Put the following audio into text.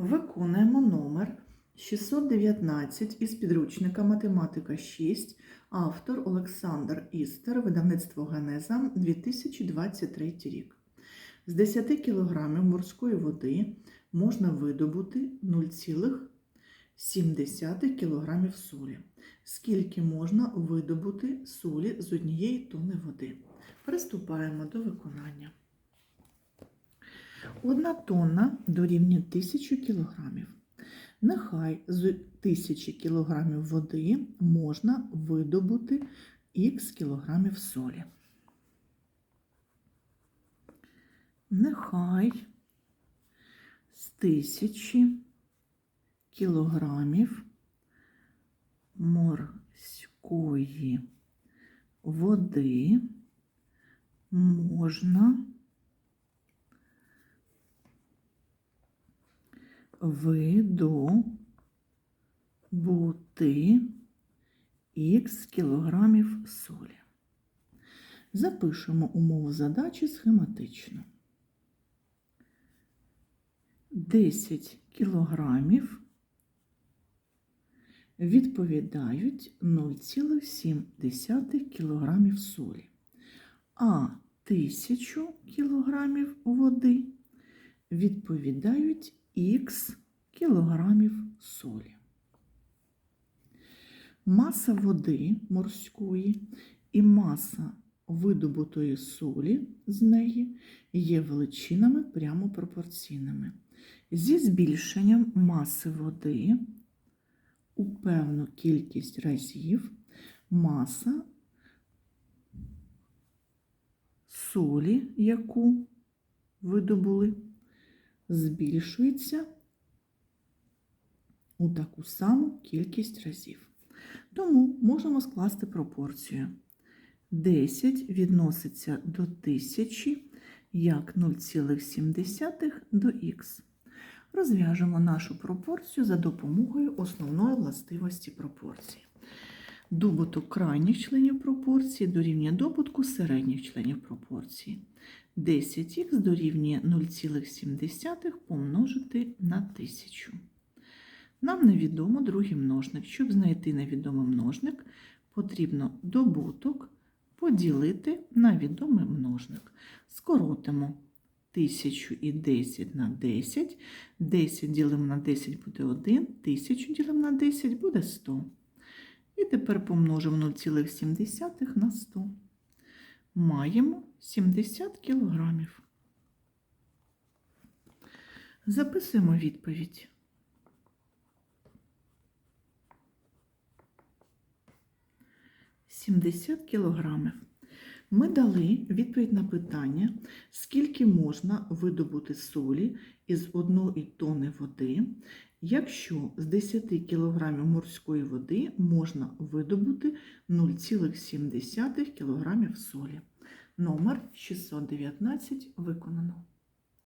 Виконуємо номер 619 із підручника Математика 6, автор Олександр Істер, видавництво Генеза 2023 рік. З 10 кг морської води можна видобути 0,7 кг солі. Скільки можна видобути солі з однієї тони води? Приступаємо до виконання. Одна тонна дорівнює 1000 кілограмів. Нехай з 1000 кілограмів води можна видобути х кілограмів солі. Нехай з 1000 кілограмів морської води можна видобути х кілограмів солі. Запишемо умову задачі схематично. 10 кілограмів відповідають 0,7 кілограмів солі, а 1000 кілограмів води відповідають х кілограмів солі. Маса води морської і маса видобутої солі з неї є величинами прямо пропорційними. Зі збільшенням маси води у певну кількість разів маса солі, яку видобули, збільшується у таку саму кількість разів. Тому можемо скласти пропорцію. 10 відноситься до 1000 як 0,7 до х. Розв'яжемо нашу пропорцію за допомогою основної властивості пропорції. Добуток крайніх членів пропорції дорівнює добутку середніх членів пропорції. 10х дорівнює 0,7 помножити на 1000. Нам невідомо другий множник. Щоб знайти невідомий множник, потрібно добуток поділити на відомий множник. Скоротимо 1010 на 10. 10 ділимо на 10 буде 1, 1000 ділимо на 10 буде 100. Тепер помножимо 0,7 на 100. Маємо 70 кілограмів. Записуємо відповідь. Сімдесят кілограмів. Ми дали відповідь на питання, скільки можна видобути солі із 1 тонни води, якщо з 10 кг морської води можна видобути 0,7 кг солі. Номер 619 виконано.